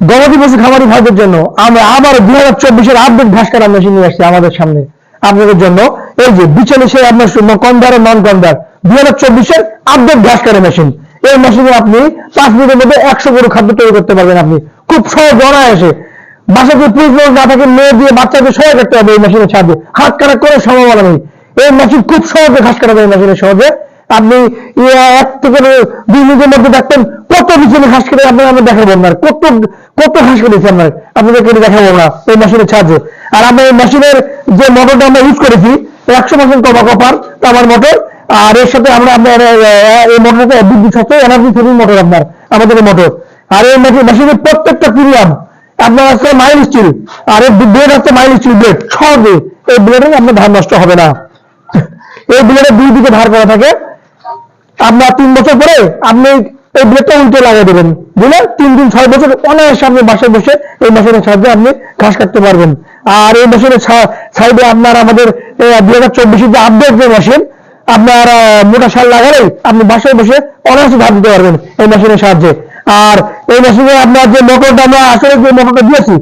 গবাদি পশু খামারি ভাইদের জন্য আমরা আবার দুই হাজার চব্বিশের আপডেট ঘাস কাটা মেশিন নিয়ে আসছি আমাদের সামনে। আপনাদের জন্য এই যে বিচলে সে আপনার কন্ডার নন কন্ডার দুই হাজার চব্বিশের আপডেট ঘাস কাটা মেশিন এই মেশিনে আপনি পাঁচ মিনিটের মধ্যে একশো গরু খাদ্য তৈরি করতে পারবেন আপনি। খুব সহজ, অনায়াসে। বাসাতে লোক না থাকে, মেয়ে দিয়ে বাচ্চাকে সহায় করতে হবে এই মেশিনের সাহায্যে হাত কাটা করে সম্ভাবনা নেই। এই মেশিন খুব সহজে ঘাস কাটা যায় মেশিনের সহজে আপনি এক থেকে দুই মিনিটের মধ্যে দেখতেন কত বিছানে ঘাস কেটে আপনার আমরা দেখাবো আপনার। কত কত ঘাস কেটেছি আপনার। আপনাদেরকে দেখাবো আমরা এই মেশিনের সাহায্যে। আর আমরা এই মেশিনের যে মোটরটা আমরা ইউজ করেছি, একশো পার্সেন্ট কপা কপার তামার মোটর আর এর সাথে আমরা আপনার এই মোটরটা বিদ্যুৎ সাথে এনার্জি সেভিং মোটর আপনার, আমাদের মোটর আর এই মেশিনের প্রত্যেকটা প্রিমিয়াম আপনার আছে মাইল স্টিল আর এর ব্লেড আছে মাইল স্টিল ব্লেড সহজে এই ব্লেডে আপনার ধান নষ্ট হবে না। এই ব্লেডের দুই দিকে ধার করা থাকে। আপনার তিন বছর পরে আপনি এই ব্লেডটা উল্টে লাগিয়ে দেবেন। বুঝলেন তিন দিন, ছয় বছর অনায়াসে আপনি বাসায় বসে এই মেশিনের সাহায্যে আপনি ঘাস কাটতে পারবেন। আর এই মেশিনের সাইডে আপনার আমাদের দুই হাজার চব্বিশের যে আপডেট যে মেশিন আপনার মোটা সার লাগালে আপনি বাসায় বসে অনায়াসে ধার দিতে পারবেন এই মেশিনের সাহায্যে। আর এই মেশিনে আপনার যে মোটরটা আমরা আসলে যে মোটরটা দিয়েছি,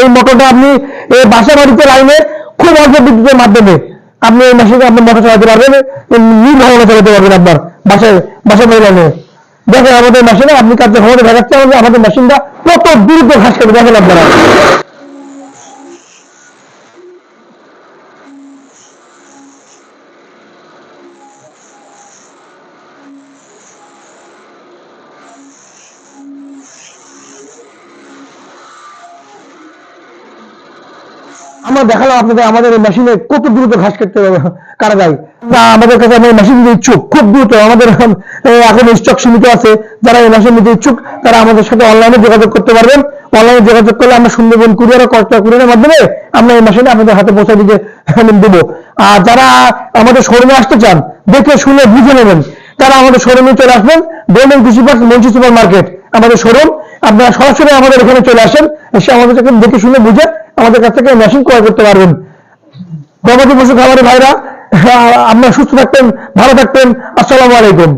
এই মোটরটা আপনি এই বাসা বাড়িতে লাইনে খুব অল্প বিদ্যুতের মাধ্যমে আপনি এই মাসে আপনার মোটর চালাতে পারবেন নির্ভরণে চালাতে পারবেন আপনার বাসায় বাসা বাড়ি দেখেন আমাদের মেশিনে আপনি কাজে ক্ষমতা দেখাচ্ছে আমাদের মেশিনটা কত দ্রুত ঘাস খেতে দেখেন আপনারা। আমরা দেখালাম আপনাদের আমাদের এই মেশিনে কত দ্রুত ঘাস কাটতে কাটা যায় না, আমাদের কাছে আমাদের মেশিন নিতে ইচ্ছুক, খুব দ্রুত। আমাদের এখন এখন স্টক সীমিত আছে। যারা এই মেশিন নিতে ইচ্ছুক, তারা আমাদের সাথে অনলাইনে যোগাযোগ করতে পারবেন। অনলাইনে যোগাযোগ করলে আমরা সুন্দরবন কুরিয়ার কয়েকটা কুরিয়ারের মাধ্যমে আমরা এই মেশিন আপনাদের হাতে পৌঁছে দিতে দেবো। আর যারা আমাদের শোরুমে আসতে চান, দেখে শুনে বুঝে নেবেন। তারা আমাদের শোরুমে চলে আসবেন গোল্ডেন কৃষি পার্ক মঞ্চি সুপার মার্কেট আমাদের শোরুম আপনারা সরাসরি আমাদের এখানে চলে আসেন, এসে আমাদের দেখে শুনে বুঝে আমাদের কাছ থেকে মেশিন ক্রয় করতে পারবেন। গবাদি পশু খাবারের ভাইরা আপনারা সুস্থ থাকতেন ভালো থাকতেন আসসালামু আলাইকুম।